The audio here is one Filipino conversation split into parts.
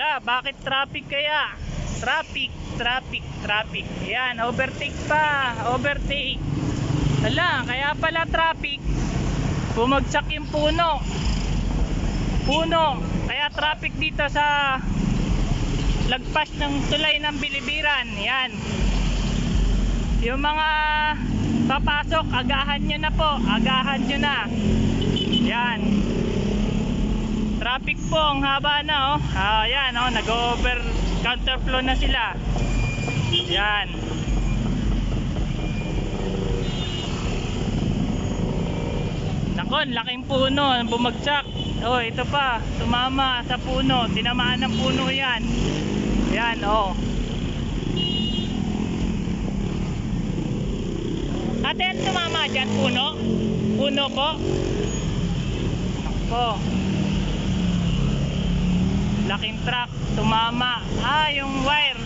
Ala, bakit traffic kaya? Traffic, traffic, traffic. Yan, overtake pa, overtake. Ala, kaya pala traffic. Bumagsak yung puno. Puno. Kaya traffic dito sa lagpas ng tulay ng Bilibiran. Yan. Yung mga papasok, agahan nyo na po. Agahan nyo na. Yan. Traffic po, ang haba na oh. Ah, oh, nag-over counterflow na sila. Yan. Nakon, laking puno, bumagsak. Oh, ito pa, tumama sa puno, tinamaan ng puno 'yan. Yan, oh. Ate, ano tumama dyan? Puno? Puno po? Ako. Laking truck, tumama. Ah, yung wire.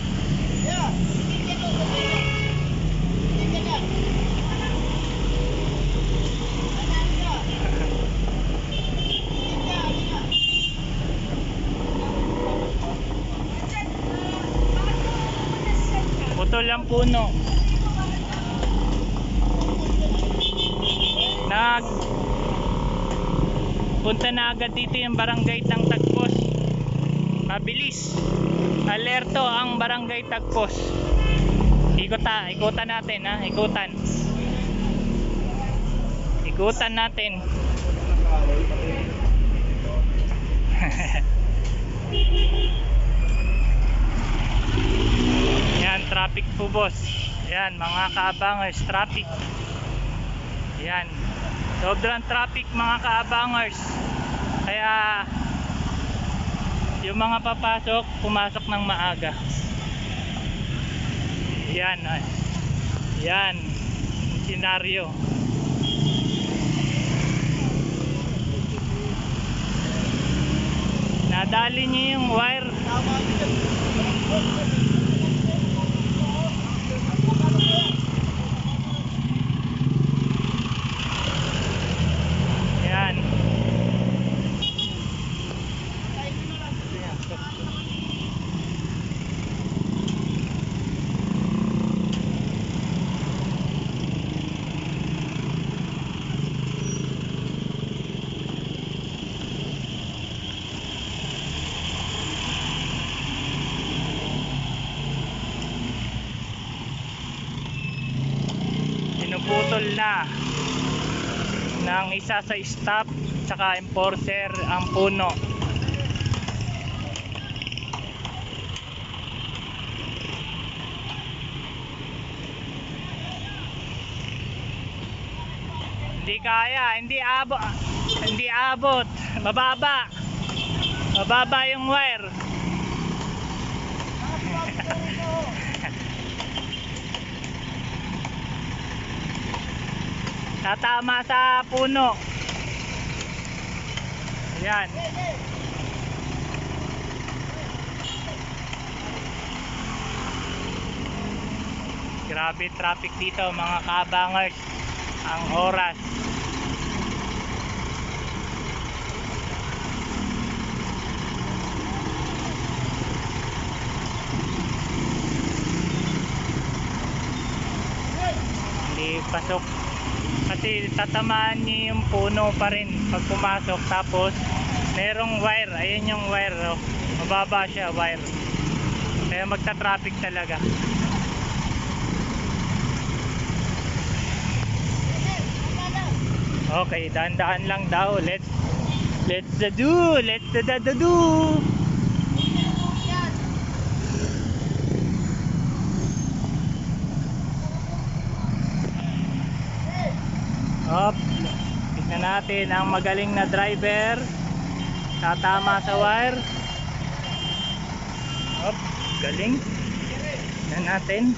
Putol ang puno. Nag punta na agad dito yung barangay ng Tagpos. Mabilis. Alerto ang barangay Tagpos. Ikuta, ikutan natin ha, ikutan. Ikutan natin. Yan, traffic po boss. Yan, mga kaabangers, traffic. Yan. Sobrang traffic mga kaabangers. Kaya yung mga papasok, pumasok ng maaga. Yan. Yan. Senaryo. Nadali niyo yung wire. Yan. Pinuputol na ng isa sa staff tsaka enforcer ang puno. Hindi kaya, hindi abot, hindi abot, mababa. Mababa yung wire. Tatama sa puno. Ayan. Grabe traffic dito mga kabangers. Ang oras. Pasok kasi tatamaan niya yung puno pa rin pag pumasok. Tapos merong wire. Ayan yung wire oh. mababa siya wire. Kaya magta-traffic talaga. Okay daan-daan lang daw. Let's let's do let's the, the do Up. Tignan natin ang magaling na driver. Tatama sa wire. Up. Galing. Tignan natin.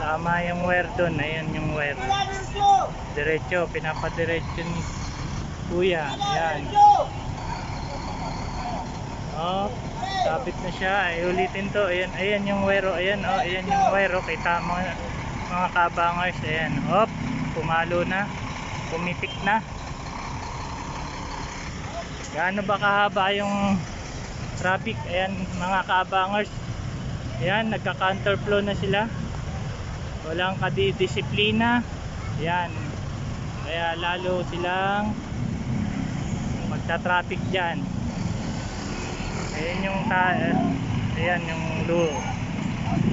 Tama yung wire dun. Ayan yung wire. Diretso! Diretso. Pinapadiretso ni Kuya. Wala, Ayan. Oh, sabit na siya. Ay, ulitin to. Ayan, ayan yung wire. oh. Ayan, oh, ayan yung wire. Okay, tama mga kabangers. Ayan. Hop, pumalo na. Pumitik na. gaano ba kahaba yung traffic ayan mga kaabangers ayan nagka counterflow na sila walang kadidisiplina ayan kaya lalo silang magta-traffic dyan ayan yung ta eh, ayan yung lu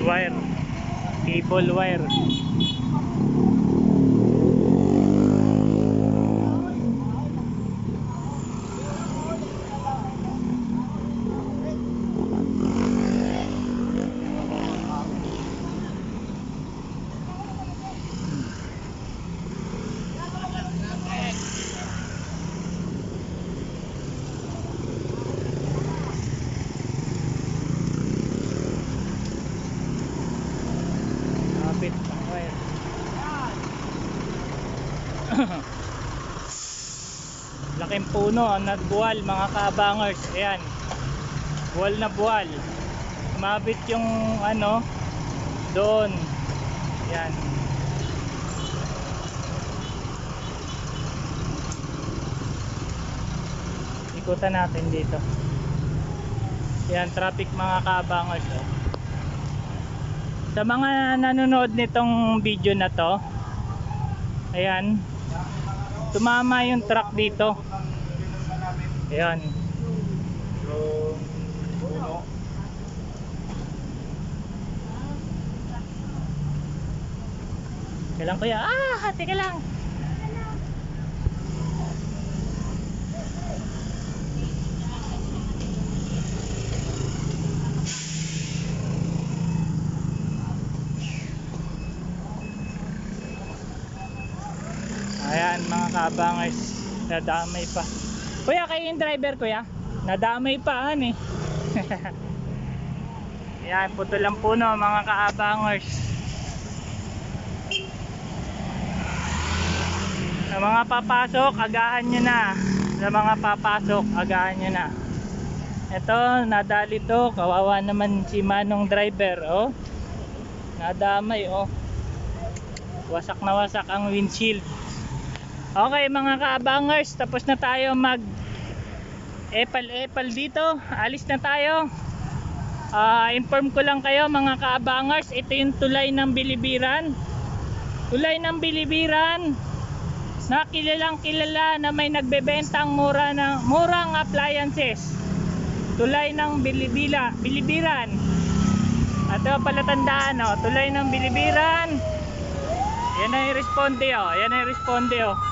wire cable wire Kapit ang wire. Laking puno ang nagbuwal mga kaabangers. Ayan. Buwal na buwal. Mabit yung ano doon. Ayan. Ikutan natin dito. Ayan, traffic mga kaabangers. Oh. Sa mga nanonood nitong video na to, ayan, tumama yung truck dito. Ayan. Teka lang kuya. Ah, teka lang. Ayan mga kabangers, nadamay pa. Kuya, kayo yung driver kuya? Nadamay pa an eh. Ayan, puto lang puno mga kaabangers. Sa mga papasok, agahan nyo na. Sa mga papasok, agahan nyo na. Ito, nadali to. Kawawa naman si Manong driver, oh. Nadamay, oh. Wasak na wasak ang windshield. Okay mga kaabangers, tapos na tayo mag epal-epal dito. Alis na tayo. Ah, inform ko lang kayo mga kaabangers, ito yung tulay ng Bilibiran. Tulay ng Bilibiran na kilalang kilala na may nagbebentang mura ng murang appliances. Tulay ng Bilibila, Bilibiran. At ito pala tandaan, oh, tulay ng Bilibiran. Yan ang responde oh. Yan ang responde oh.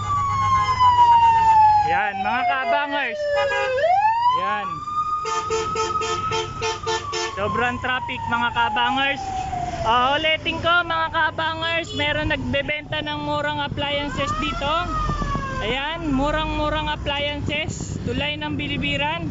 Yan, mga kabangers. Yan. Sobrang traffic mga kabangers. Uh, ulitin ko mga kabangers, meron nagbebenta ng murang appliances dito. Ayan, murang-murang appliances. Tulay ng bilibiran.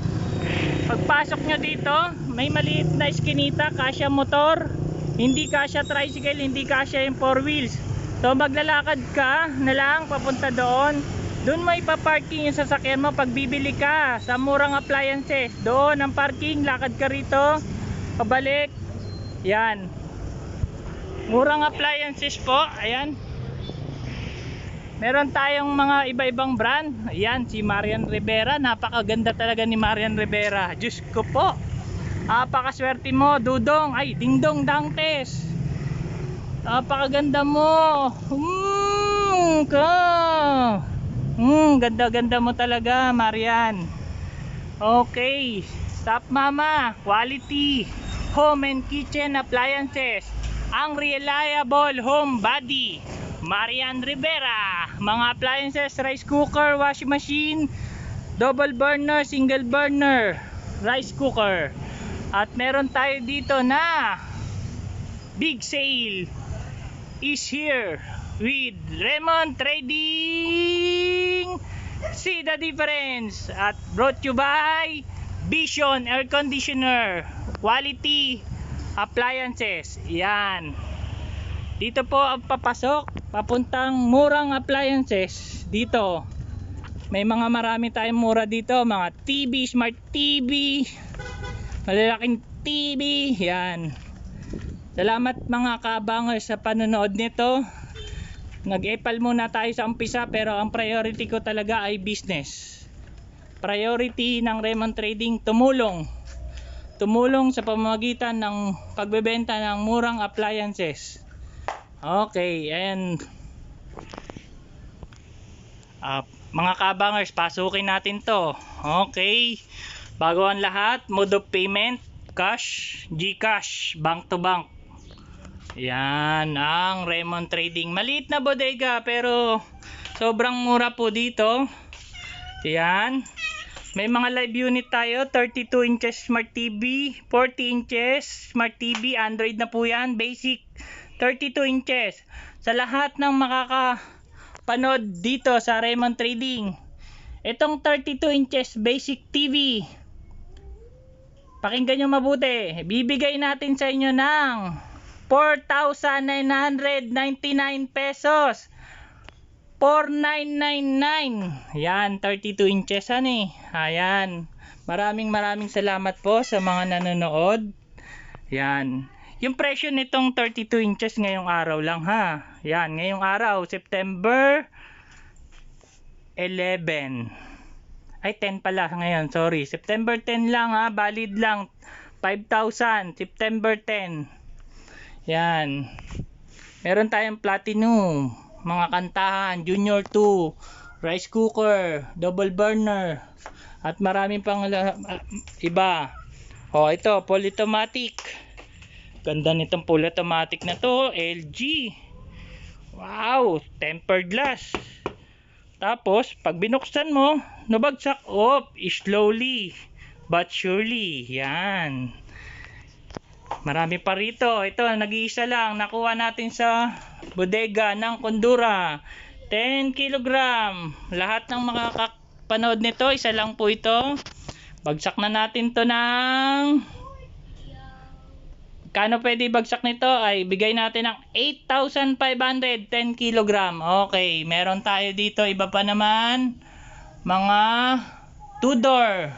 Pagpasok nyo dito, may maliit na iskinita, kasya motor. Hindi kasya tricycle, hindi kasya yung four wheels. So maglalakad ka na lang papunta doon. Doon mo ipaparking yung sasakyan mo pag bibili ka sa murang appliances. Doon ang parking, lakad ka rito, pabalik. Yan. Murang appliances po, ayan. Meron tayong mga iba-ibang brand. Ayan, si Marian Rivera. Napakaganda talaga ni Marian Rivera. Diyos ko po. Napakaswerte mo, Dudong. Ay, Dingdong Dantes. Napakaganda mo. Hmm, ka. Hmm, ganda-ganda mo talaga, Marian. Okay. Stop Mama. Quality. Home and kitchen appliances. Ang reliable home body. Marian Rivera. Mga appliances, rice cooker, washing machine, double burner, single burner, rice cooker. At meron tayo dito na big sale is here with Lemon Trading. See the difference at brought you by Vision Air Conditioner Quality Appliances. Yan. Dito po ang papasok papuntang murang appliances dito. May mga marami tayong mura dito, mga TV, smart TV, malalaking TV, yan. Salamat mga kabangers sa panonood nito. Nag-epal muna tayo sa umpisa pero ang priority ko talaga ay business. priority ng Raymond Trading tumulong tumulong sa pamamagitan ng pagbebenta ng murang appliances. Okay, and Ah, mga kabangers, pasukin natin to. Okay. Bago ang lahat, mode of payment, cash, GCash, bank to bank. Yan ang Raymond Trading. Maliit na bodega pero sobrang mura po dito. Yan. May mga live unit tayo, 32 inches smart TV, 40 inches smart TV, Android na po yan, basic 32 inches. Sa lahat ng makakapanood dito sa Raymond Trading, itong 32 inches basic TV, pakinggan nyo mabuti, bibigay natin sa inyo ng 4,999 pesos. 4999. Yan, 32 inches yan eh. Ayan. Maraming maraming salamat po sa mga nanonood. Yan. Yung presyo nitong 32 inches ngayong araw lang ha. Yan, ngayong araw, September 11. Ay, 10 pala ngayon, sorry. September 10 lang ha, valid lang. 5,000, September 10. Yan. Meron tayong platinum, mga kantahan, junior 2, rice cooker, double burner, at maraming pang iba. O ito, polytomatic. Ganda nitong polytomatic na to, LG. Wow, tempered glass. Tapos, pag binuksan mo, nabagsak, op, slowly, but surely. Yan. Marami pa rito. Ito, nag-iisa lang. Nakuha natin sa bodega ng Kondura. 10 kilogram. Lahat ng makakapanood nito, isa lang po ito. Bagsak na natin to ng... Kano pwede bagsak nito ay bigay natin ng 8,500 10 kilogram. Okay, meron tayo dito iba pa naman mga two door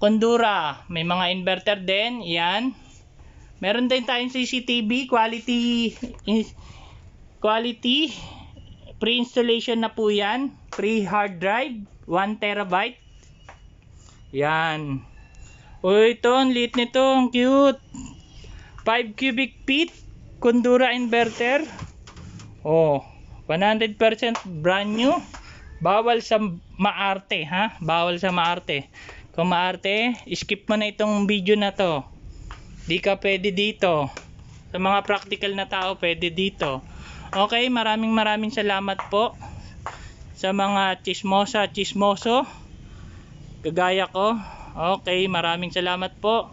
Kondura, may mga inverter din, yan. Meron din tayong CCTV, quality quality pre-installation na po yan. Pre hard drive, 1 terabyte. Yan. O ito, ang liit nito, ang cute. 5 cubic feet, Kondura inverter. Oh, 100% brand new. Bawal sa maarte, ha? Bawal sa maarte. Kung maarte, skip mo na itong video na to. Di ka pwede dito. Sa mga practical na tao, pwede dito. Okay, maraming maraming salamat po sa mga chismosa, chismoso. Kagaya ko. Okay, maraming salamat po.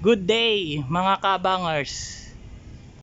Good day, mga kabangers.